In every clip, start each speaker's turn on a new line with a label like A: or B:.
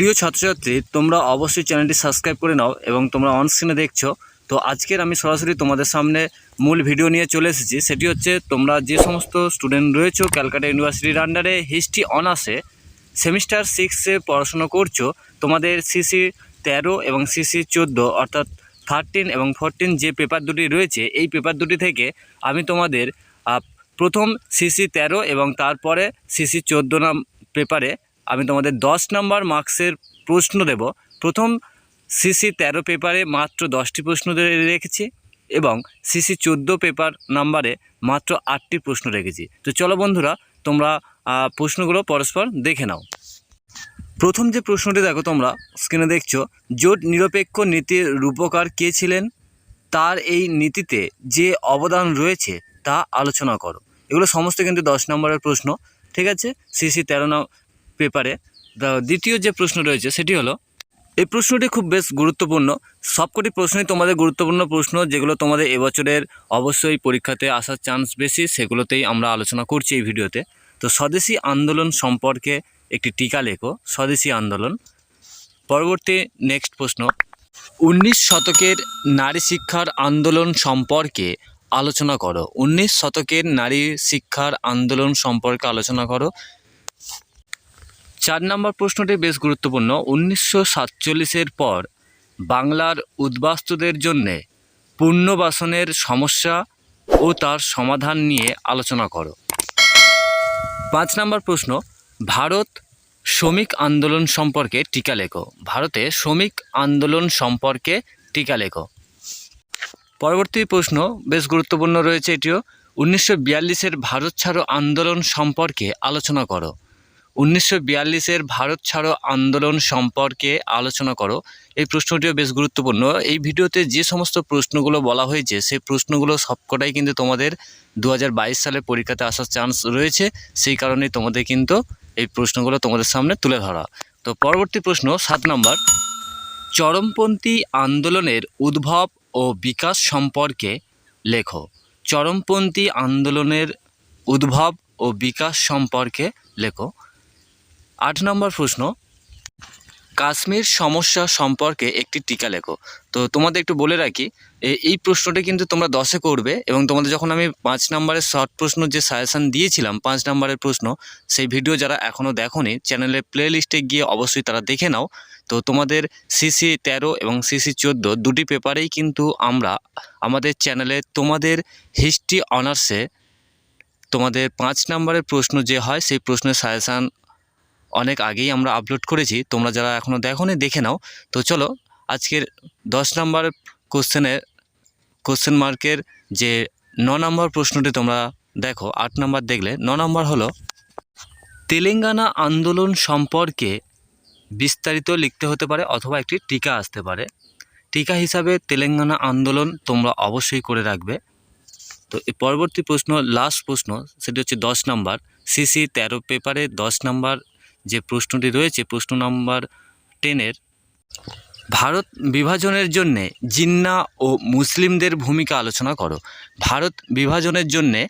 A: প্রিয় ছাত্রছাত্রী, তোমরা অবশ্যই চ্যানেলটি সাবস্ক্রাইব করে নাও এবং তোমরা অন স্ক্রিনে দেখছ। তো আজকের আমি সরাসরি তোমাদের সামনে মূল ভিডিও নিয়ে চলে এসেছি। সেটি হচ্ছে তোমরা যে সমস্ত স্টুডেন্ট রয়েছো, ক্যালকাটা ইউনিভার্সিটির আন্ডারে হিস্ট্রি অনার্সে সেমিস্টার সিক্সে পড়াশোনা করছ, তোমাদের সিসি তেরো এবং সিসি চোদ্দ, অর্থাৎ থার্টিন এবং ফোরটিন যে পেপার দুটি রয়েছে, এই পেপার দুটি থেকে আমি তোমাদের প্রথম সিসি তেরো এবং তারপরে সিসি চোদ্দ নাম পেপারে আমি তোমাদের দশ নম্বর মার্কসের প্রশ্ন দেব। প্রথম সিসি তেরো পেপারে মাত্র দশটি প্রশ্ন রেখেছি এবং সিসি চোদ্দ পেপার নাম্বারে মাত্র আটটি প্রশ্ন রেখেছি। তো চলো বন্ধুরা, তোমরা প্রশ্নগুলো পরস্পর দেখে নাও। প্রথম যে প্রশ্নটি দেখো তোমরা স্ক্রিনে দেখছ, জোট নিরপেক্ষ নীতির রূপকার কে ছিলেন? তার এই নীতিতে যে অবদান রয়েছে তা আলোচনা করো। এগুলো সমস্ত কিন্তু দশ নম্বরের প্রশ্ন, ঠিক আছে? সিসি তেরো পেপারে দ্বিতীয় যে প্রশ্ন রয়েছে সেটি হলো, এই প্রশ্নটি খুব বেশ গুরুত্বপূর্ণ। সবকটি প্রশ্নই তোমাদের গুরুত্বপূর্ণ প্রশ্ন, যেগুলো তোমাদের এবছরের অবশ্যই পরীক্ষাতে আসার চান্স বেশি, সেগুলোতেই আমরা আলোচনা করছি এই ভিডিওতে। তো স্বদেশি আন্দোলন সম্পর্কে একটি টিকা লেখো, স্বদেশি আন্দোলন। পরবর্তী নেক্সট প্রশ্ন, উনিশ শতকের নারী শিক্ষার আন্দোলন সম্পর্কে আলোচনা করো। উনিশ শতকের নারী শিক্ষার আন্দোলন সম্পর্কে আলোচনা করো। চার নম্বর প্রশ্নটি বেশ গুরুত্বপূর্ণ। উনিশশো সাতচল্লিশের পর বাংলার উদ্বাস্তুদের জন্যে পুনর্বাসনের সমস্যা ও তার সমাধান নিয়ে আলোচনা করো। পাঁচ নম্বর প্রশ্ন, ভারত শ্রমিক আন্দোলন সম্পর্কে টিকা লেখো। ভারতে শ্রমিক আন্দোলন সম্পর্কে টিকা লেখো। পরবর্তী প্রশ্ন, বেশ গুরুত্বপূর্ণ রয়েছে এটিও। উনিশশো বিয়াল্লিশের ভারত ছাড়ো আন্দোলন সম্পর্কে আলোচনা করো। উনিশশো বিয়াল্লিশের ভারত ছাড়ো আন্দোলন সম্পর্কে আলোচনা করো। এই প্রশ্নটিও বেশ গুরুত্বপূর্ণ। এই ভিডিওতে যে সমস্ত প্রশ্নগুলো বলা হয়েছে, সেই প্রশ্নগুলো সবকটাই কিন্তু তোমাদের দু হাজার বাইশ সালে পরীক্ষাতে আসার চান্স রয়েছে। সেই কারণে তোমাদের কিন্তু এই প্রশ্নগুলো তোমাদের সামনে তুলে ধরা। তো পরবর্তী প্রশ্ন, সাত নম্বর। চরমপন্থী আন্দোলনের উদ্ভব ও বিকাশ সম্পর্কে লেখো। চরমপন্থী আন্দোলনের উদ্ভব ও বিকাশ সম্পর্কে লেখো। আট নম্বর প্রশ্ন, কাশ্মীর সমস্যা সম্পর্কে একটি টিকা লেখো। তো তোমাদের একটু বলে রাখি এই প্রশ্নটি কিন্তু তোমরা দশে করবে এবং তোমাদের যখন আমি পাঁচ নম্বরের শর্ট প্রশ্ন যে সাজেশান দিয়েছিলাম, পাঁচ নম্বরের প্রশ্ন, সেই ভিডিও যারা এখনও দেখোনি, চ্যানেলের প্লে লিস্টে গিয়ে অবশ্যই তারা দেখে নাও। তো তোমাদের সিসি তেরো এবং সিসি চোদ্দ দুটি পেপারেই কিন্তু আমরা আমাদের চ্যানেলে তোমাদের হিস্ট্রি অনার্সে তোমাদের পাঁচ নম্বরের প্রশ্ন যে হয়, সেই প্রশ্নের সাজেশান অনেক আগেই আমরা আপলোড করেছি, তোমরা যারা এখনও দেখোনি দেখে নাও। তো চলো, আজকের দশ নম্বর কোশ্চেনের কোশ্চেন মার্কের যে ন নম্বর প্রশ্নটি তোমরা দেখো, আট নম্বর দেখলে, ন নম্বর হলো, তেলেঙ্গানা আন্দোলন সম্পর্কে বিস্তারিত লিখতে হতে পারে অথবা একটি টিকা আসতে পারে। টিকা হিসাবে তেলেঙ্গানা আন্দোলন তোমরা অবশ্যই করে রাখবে। তো পরবর্তী প্রশ্ন লাস্ট প্রশ্ন, সেটি হচ্ছে দশ নম্বর। সিসি তেরো পেপারে দশ নম্বর যে প্রশ্নটি রয়েছে, প্রশ্ন নম্বর টেনের ভারত বিভাজনের জন্যে জিন্না ও মুসলিমদের ভূমিকা আলোচনা করো। ভারত বিভাজনের জন্যে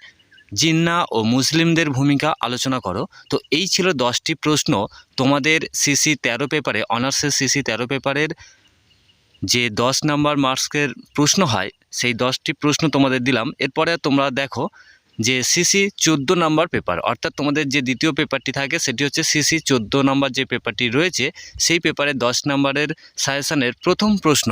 A: জিন্না ও মুসলিমদের ভূমিকা আলোচনা করো। তো এই ছিল দশটি প্রশ্ন তোমাদের সিসি তেরো পেপারে, অনার্সের সিসি তেরো পেপারের যে দশ নাম্বার মার্কসের প্রশ্ন হয়, সেই দশটি প্রশ্ন তোমাদের দিলাম। এরপরে তোমরা দেখো যে সিসি চোদ্দ নাম্বার পেপার অর্থাৎ তোমাদের যে দ্বিতীয় পেপারটি থাকে সেটি হচ্ছে সিসি চোদ্দ নাম্বার যে পেপারটি রয়েছে, সেই পেপারে দশ নাম্বারের সাজেশনের প্রথম প্রশ্ন।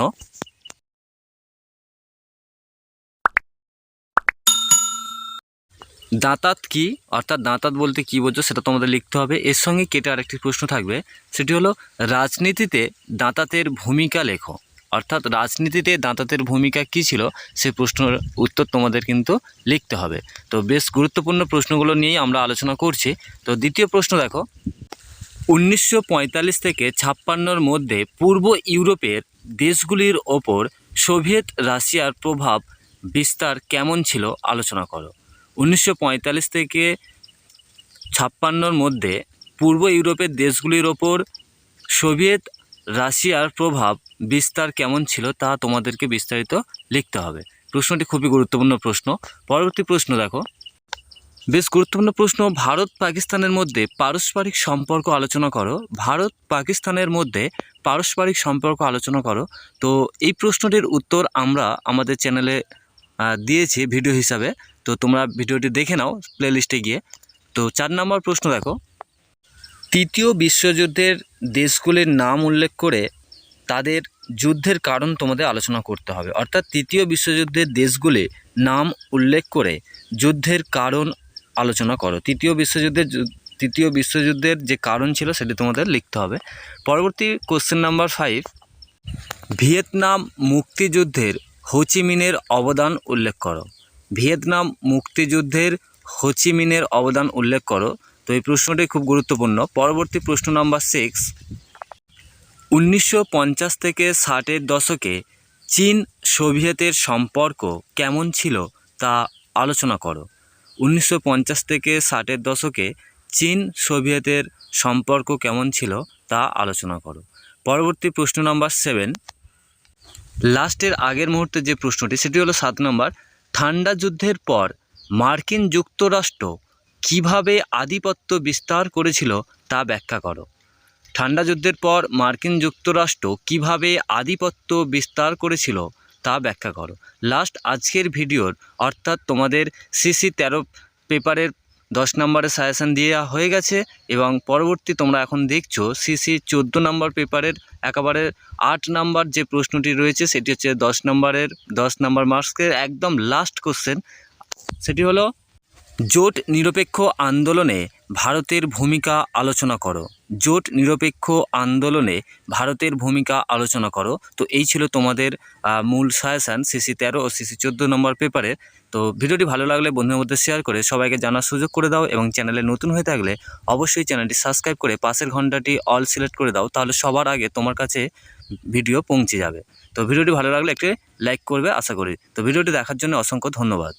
A: দাঁতাত কি? অর্থাৎ দাঁতাত বলতে কি বোঝো সেটা তোমাদের লিখতে হবে। এর সঙ্গে কেটে আরেকটি প্রশ্ন থাকবে, সেটি হলো, রাজনীতিতে দাঁতাতের ভূমিকা লেখো। অর্থাৎ রাজনীতিতে দাঁতাতের ভূমিকা কী ছিল সেই প্রশ্নের উত্তর তোমাদের কিন্তু লিখতে হবে। তো বেশ গুরুত্বপূর্ণ প্রশ্নগুলো নিয়েই আমরা আলোচনা করছি। তো দ্বিতীয় প্রশ্ন দেখো। উনিশশো পঁয়তাল্লিশ থেকে ছাপ্পান্নর মধ্যে পূর্ব ইউরোপের দেশগুলির ওপর সোভিয়েত রাশিয়ার প্রভাব বিস্তার কেমন ছিল আলোচনা করো। উনিশশো পঁয়তাল্লিশ থেকে ছাপ্পান্নর মধ্যে পূর্ব ইউরোপের দেশগুলির ওপর সোভিয়েত রাশিয়ার প্রভাব বিস্তার কেমন ছিল তা তোমাদেরকে বিস্তারিত লিখতে হবে। প্রশ্নটি খুবই গুরুত্বপূর্ণ প্রশ্ন। পরবর্তী প্রশ্ন দেখো। বেশ গুরুত্বপূর্ণ প্রশ্ন। ভারত পাকিস্তানের মধ্যে পারস্পরিক সম্পর্ক আলোচনা করো। ভারত পাকিস্তানের মধ্যে পারস্পরিক সম্পর্ক আলোচনা করো। তো এই প্রশ্নটির উত্তর আমরা আমাদের চ্যানেলে দিয়েছি ভিডিও হিসাবে। তো তোমরা ভিডিওটি দেখে নাও প্লেলিস্টে গিয়ে। তো চার নম্বর প্রশ্ন দেখো। তৃতীয় বিশ্বযুদ্ধের দেশগুলির নাম উল্লেখ করে তাদের যুদ্ধের কারণ তোমাদের আলোচনা করতে হবে। অর্থাৎ তৃতীয় বিশ্বযুদ্ধের দেশগুলি নাম উল্লেখ করে যুদ্ধের কারণ আলোচনা করো। তৃতীয় বিশ্বযুদ্ধের তৃতীয় বিশ্বযুদ্ধের যে কারণ ছিল সেটি তোমাদের লিখতে হবে। পরবর্তী কোশ্চেন নাম্বার ফাইভ ভিয়েতনাম মুক্তিযুদ্ধের হোচিমিনের অবদান উল্লেখ করো। ভিয়েতনাম মুক্তিযুদ্ধের হোচিমিনের অবদান উল্লেখ করো। তো এই প্রশ্নটি খুব গুরুত্বপূর্ণ। পরবর্তী প্রশ্ন নাম্বার সিক্স উনিশশো পঞ্চাশ থেকে ষাটের দশকে চীন সোভিয়েতের সম্পর্ক কেমন ছিল তা আলোচনা করো। উনিশশো পঞ্চাশ থেকে ষাটের দশকে চীন সোভিয়েতের সম্পর্ক কেমন ছিল তা আলোচনা করো। পরবর্তী প্রশ্ন নাম্বার সেভেন লাস্টের আগের মুহূর্তে যে প্রশ্নটি, সেটি হলো সাত নম্বর। ঠান্ডা যুদ্ধের পর মার্কিন যুক্তরাষ্ট্র কীভাবে আধিপত্য বিস্তার করেছিল তা ব্যাখ্যা করো। ঠান্ডা যুদ্ধের পর মার্কিন যুক্তরাষ্ট্র কীভাবে আধিপত্য বিস্তার করেছিল তা ব্যাখ্যা করো। লাস্ট আজকের ভিডিওর, অর্থাৎ তোমাদের সিসি তেরো পেপারের দশ নম্বরের সাজেশান দেওয়া হয়ে গেছে এবং পরবর্তী তোমরা এখন দেখছ সিসি চোদ্দ নম্বর পেপারের একেবারে আট নাম্বার যে প্রশ্নটি রয়েছে সেটি হচ্ছে দশ নম্বরের দশ নম্বর মার্কসের একদম লাস্ট কোশ্চেন। সেটি হলো জোট নিরপেক্ষ আন্দোলনে ভারতের ভূমিকা আলোচনা করো। জোট নিরপেক্ষ আন্দোলনে ভারতের ভূমিকা আলোচনা করো। তো এই ছিল তোমাদের মূল সাজেশান সিসি তেরো ও সিসি চোদ্দ নম্বর পেপারে। তো ভিডিওটি ভালো লাগলে বন্ধুর মধ্যে শেয়ার করে সবাইকে জানার সুযোগ করে দাও এবং চ্যানেলে নতুন হয়ে থাকলে অবশ্যই চ্যানেলটি সাবস্ক্রাইব করে পাশের ঘন্টাটি অল সিলেক্ট করে দাও, তাহলে সবার আগে তোমার কাছে ভিডিও পৌঁছে যাবে। তো ভিডিওটি ভালো লাগলে একটি লাইক করবে, আশা করি। তো ভিডিওটি দেখার জন্য অসংখ্য ধন্যবাদ।